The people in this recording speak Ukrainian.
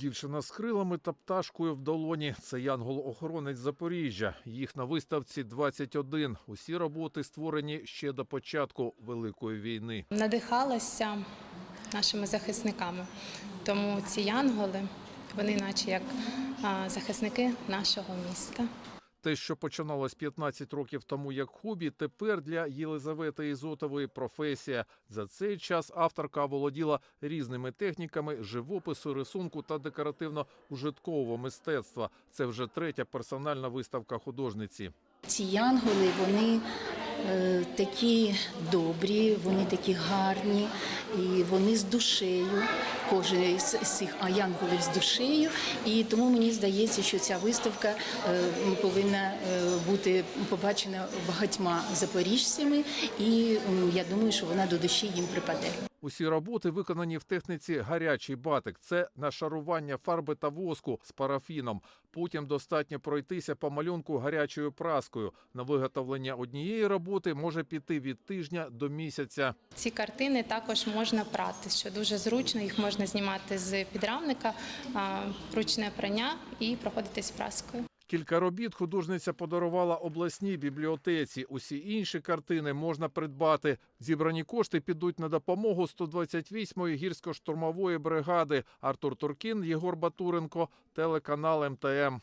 Дівчина з крилами та пташкою в долоні. Це янгол-охоронець Запоріжжя. Їх на виставці 21. Усі роботи створені ще до початку Великої війни. надихалася нашими захисниками. Тому ці янголи, вони наче як захисники нашого міста. Те, що починалось 15 років тому як хобі, тепер для Єлизавети Ізотової професія. За цей час авторка володіла різними техніками живопису, рисунку та декоративно-ужиткового мистецтва. Це вже третя персональна виставка художниці. Ці янголи вони такі добрі, вони такі гарні, і вони з душею. Кожен з з цих аянголів з душею. І тому мені здається, що ця виставка е, повинна е, бути побачена багатьма запоріжцями, і я думаю, що вона до душі їм припаде. Усі роботи виконані в техніці гарячий батик. Це нашарування фарби та воску з парафіном. Потім достатньо пройтися по малюнку гарячою праскою. На виготовлення однієї роботи може піти від тижня до місяця. Ці картини також можна прати, що дуже зручно. Їх можна знімати з підрамника, ручне прання і проходитись праскою. Кілька робіт художниця подарувала обласній бібліотеці. Усі інші картини можна придбати. Зібрані кошти підуть на допомогу 128-ї гірсько-штурмової бригади. Артур Туркін, Єгор Батуренко, телеканал МТМ.